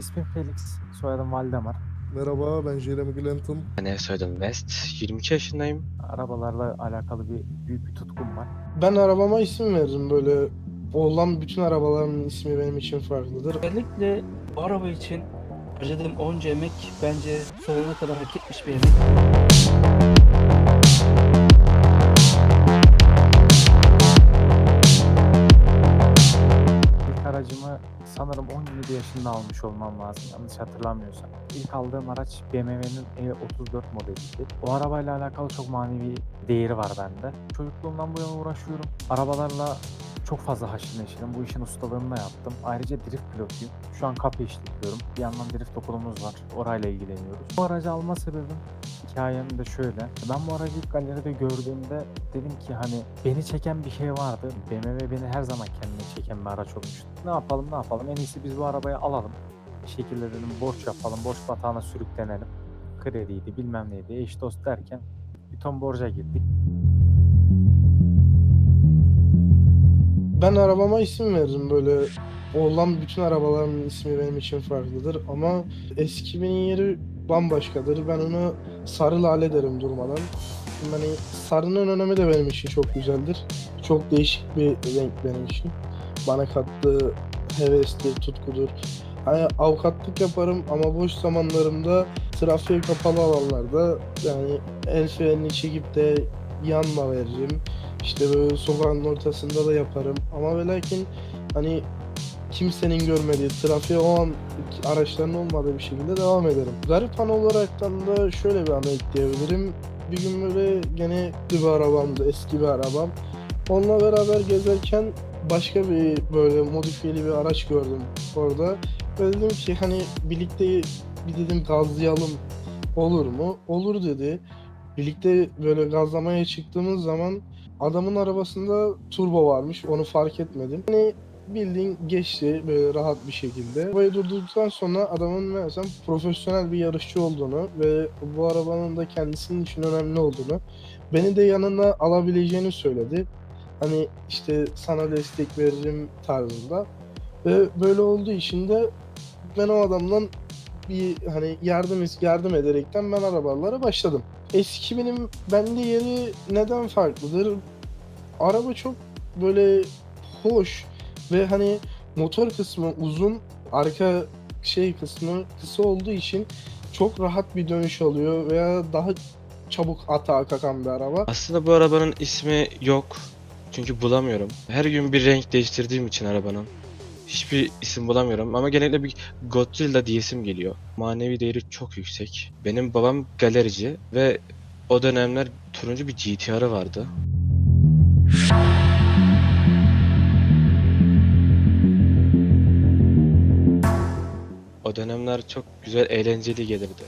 İsmim Felix, soyadım Valdemar. Merhaba ben Jeremy Glanton. Ne söyledim West. 22 yaşındayım. Arabalarla alakalı bir büyük bir tutkum var. Ben arabama isim veririm böyle olan bütün arabaların ismi benim için farklıdır. Özellikle bu araba için harcadığım onca emek bence sonuna kadar hak etmiş bir emek. Yaşında almış olmam lazım yanlış hatırlamıyorsam. İlk aldığım araç BMW'nin E34 modeliydi. O arabayla alakalı çok manevi değeri var bende. Çocukluğumdan bu yana uğraşıyorum. Arabalarla çok fazla haşır neşirim. Bu işin ustalığını da yaptım. Ayrıca drift pilotuyum. Şu an kapı işletiyorum. Bir yandan drift okulumuz var. Orayla ilgileniyoruz. Bu aracı alma sebebim hikayem de şöyle. Ben bu aracı ilk galeride gördüğümde dedim ki hani beni çeken bir şey vardı. BMW beni her zaman kendine çeken bir araç olmuştu. Ne yapalım ne yapalım en iyisi biz bu arabayı alalım. Bir şekilde dedim borç yapalım. Borç batağına sürüklenelim. Krediydi bilmem neydi eş dost derken bir ton borca girdik. Ben arabama isim veririm böyle olan bütün arabaların ismi benim için farklıdır ama eskiminin yeri bambaşkadır. Ben onu sarı lale derim durmadan. Hani sarının önemi de benim için çok güzeldir. Çok değişik bir renk benim için. Bana kattığı hevestir, tutkudur. Hani avukatlık yaparım ama boş zamanlarımda trafiğe kapalı alanlarda yani el frenini çekip de yanma veririm. İşte böyle sokağın ortasında da yaparım. Ama ve lakin hani kimsenin görmediği, trafiğe o an araçların olmadığı bir şekilde devam ederim. Garip an olaraktan da şöyle bir anı ekleyebilirim. Bir gün böyle gene bir arabamdı, eski bir arabam. Onunla beraber gezerken başka bir böyle modifiyeli bir araç gördüm orada. Ve dedim ki hani birlikte bir dedim gazlayalım olur mu? Olur dedi. Birlikte böyle gazlamaya çıktığımız zaman adamın arabasında turbo varmış. Onu fark etmedim. Hani bildiğin geçti böyle rahat bir şekilde. Arabayı durdurduktan sonra adamın meğersem profesyonel bir yarışçı olduğunu ve bu arabanın da kendisinin için önemli olduğunu, beni de yanına alabileceğini söyledi. Hani işte sana destek veririm tarzında. Ve böyle olduğu için de ben o adamdan bir hani yardım yardım ederekten ben arabalara başladım. Eski benim bende yeri neden farklıdır? Araba çok böyle hoş ve hani motor kısmı uzun, arka şey kısmı kısa olduğu için çok rahat bir dönüş alıyor veya daha çabuk atağa kalkan bir araba. Aslında bu arabanın ismi yok. Çünkü bulamıyorum. Her gün bir renk değiştirdiğim için arabanın. Hiçbir isim bulamıyorum ama genellikle bir Godzilla diyesim geliyor. Manevi değeri çok yüksek. Benim babam galerici ve o dönemler turuncu bir GTR'ı vardı. O dönemler çok güzel, eğlenceli gelirdi.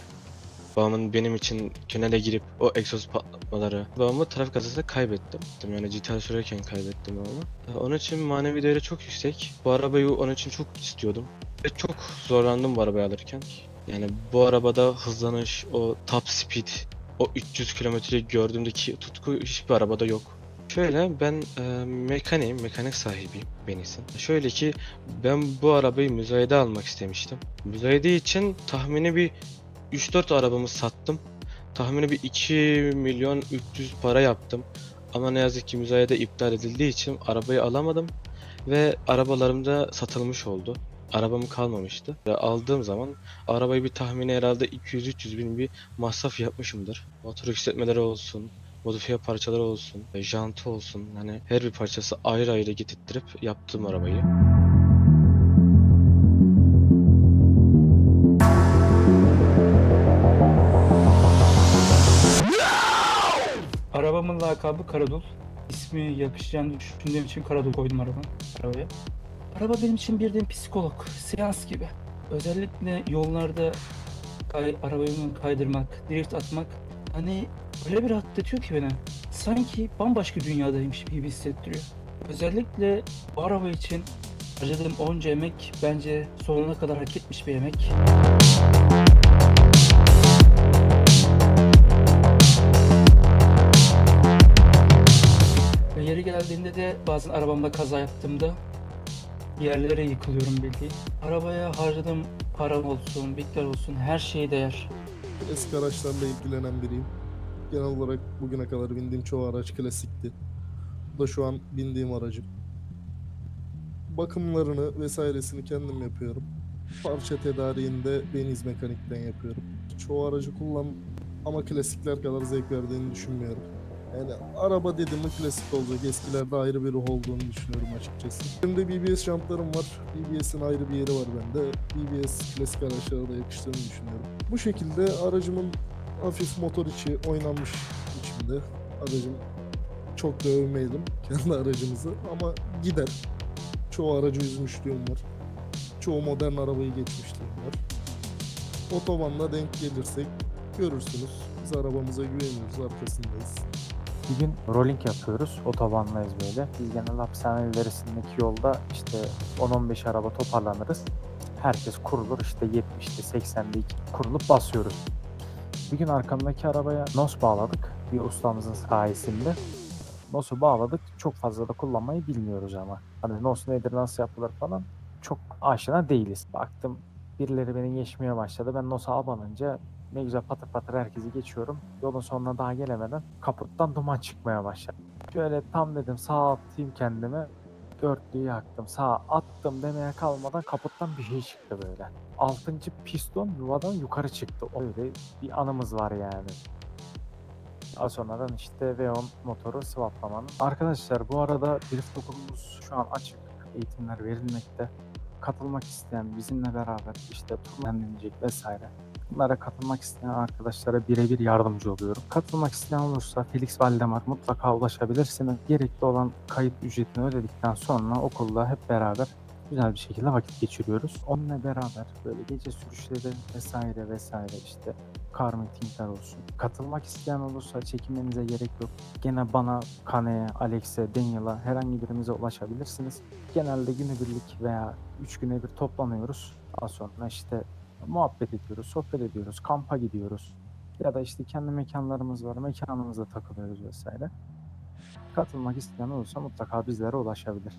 Babamın benim için tünele girip o egzoz patlatmaları. Babamı trafik kazasında kaybettim. Yani GTR sürerken kaybettim babamı. Onun için manevi değeri çok yüksek. Bu arabayı onun için çok istiyordum. Ve çok zorlandım bu arabayı alırken. Yani bu arabada hızlanış, o top speed, o 300 kilometreyi gördüğümdeki tutku hiçbir arabada yok. Şöyle ben e, mekaniğim, mekanik sahibiyim Benis'in. Şöyle ki ben bu arabayı müzayede almak istemiştim. Müzayede için tahmini bir 3-4 arabamı sattım. Tahmini bir 2 milyon 300 para yaptım. Ama ne yazık ki müzayede iptal edildiği için arabayı alamadım. Ve arabalarım da satılmış oldu. Arabam kalmamıştı. Ve aldığım zaman arabayı bir tahmini herhalde 200-300 bin bir masraf yapmışımdır. Motor yükseltmeleri olsun, modifiye parçaları olsun, jantı olsun. Hani her bir parçası ayrı ayrı getirttirip yaptım arabayı. Lakabı Karadul. İsmi yakışacağını düşündüğüm için Karadul koydum arabam, arabaya. Araba benim için bir de psikolog, seans gibi. Özellikle yollarda kay, arabayı kaydırmak, drift atmak hani öyle bir rahatlatıyor ki beni. Sanki bambaşka dünyadaymış gibi hissettiriyor. Özellikle bu araba için harcadığım onca emek bence sonuna kadar hak etmiş bir emek. Yeri geldiğinde de bazen arabamda kaza yaptığımda yerlere yıkılıyorum bildiğin. Arabaya harcadığım param olsun, bitler olsun her şeye değer. Eski araçlarla ilgilenen biriyim. Genel olarak bugüne kadar bindiğim çoğu araç klasikti. Bu da şu an bindiğim aracım. Bakımlarını vesairesini kendim yapıyorum. Parça tedariğini de Deniz Mekanik'ten yapıyorum. Çoğu aracı kullan ama klasikler kadar zevk verdiğini düşünmüyorum. Yani araba dedim mi klasik olacak. Eskilerde ayrı bir ruh olduğunu düşünüyorum açıkçası. Benim de BBS jantlarım var. BBS'in ayrı bir yeri var bende. BBS klasik araçlara da yakıştığını düşünüyorum. Bu şekilde aracımın hafif motor içi oynanmış içinde. Aracım çok da övmeyelim kendi aracımızı ama gider. Çoğu aracı üzmüşlüğüm var. Çoğu modern arabayı geçmişliğim var. Otobanda denk gelirsek görürsünüz. Biz arabamıza güveniyoruz, arkasındayız. Bir gün rolling yapıyoruz. Otobandayız böyle. Biz genel hapishane ilerisindeki yolda işte 10-15 araba toparlanırız. Herkes kurulur işte 70'te 80'de iki kurulup basıyoruz. Bir gün arkamdaki arabaya nos bağladık. Bir ustamızın sayesinde. Nos'u bağladık. Çok fazla da kullanmayı bilmiyoruz ama. Hani nos nedir, nasıl yapılır falan çok aşina değiliz. Baktım birileri beni geçmeye başladı. Ben Nos'a abanınca ne güzel patır patır herkesi geçiyorum. Yolun sonuna daha gelemeden kaputtan duman çıkmaya başladı. Şöyle tam dedim sağa atayım kendimi. Dörtlüyü yaktım. Sağa attım demeye kalmadan kaputtan bir şey çıktı böyle. Altıncı piston yuvadan yukarı çıktı. Öyle bir anımız var yani. Daha sonradan işte V10 motoru swaplamanın. Arkadaşlar bu arada drift okulumuz şu an açık. Eğitimler verilmekte. Katılmak isteyen bizimle beraber işte turlanacak vesaire. Bunlara katılmak isteyen arkadaşlara birebir yardımcı oluyorum. Katılmak isteyen olursa Felix Valdemar mutlaka ulaşabilirsiniz. Gerekli olan kayıt ücretini ödedikten sonra okulda hep beraber güzel bir şekilde vakit geçiriyoruz. Onunla beraber böyle gece sürüşleri vesaire vesaire işte car meetingler olsun. Katılmak isteyen olursa çekinmenize gerek yok. Gene bana, Kane'ye, Alex'e, Daniel'a herhangi birimize ulaşabilirsiniz. Genelde günübirlik veya üç güne bir toplanıyoruz. Daha sonra işte muhabbet ediyoruz, sohbet ediyoruz, kampa gidiyoruz. Ya da işte kendi mekanlarımız var, mekanımızda takılıyoruz vesaire. Katılmak isteyen olursa mutlaka bizlere ulaşabilir.